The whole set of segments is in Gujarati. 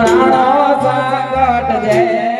પ્રાણો સંકટ જે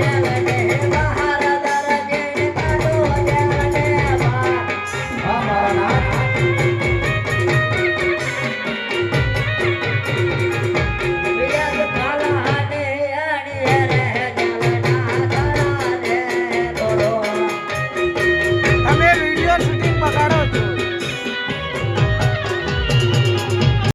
Yeah.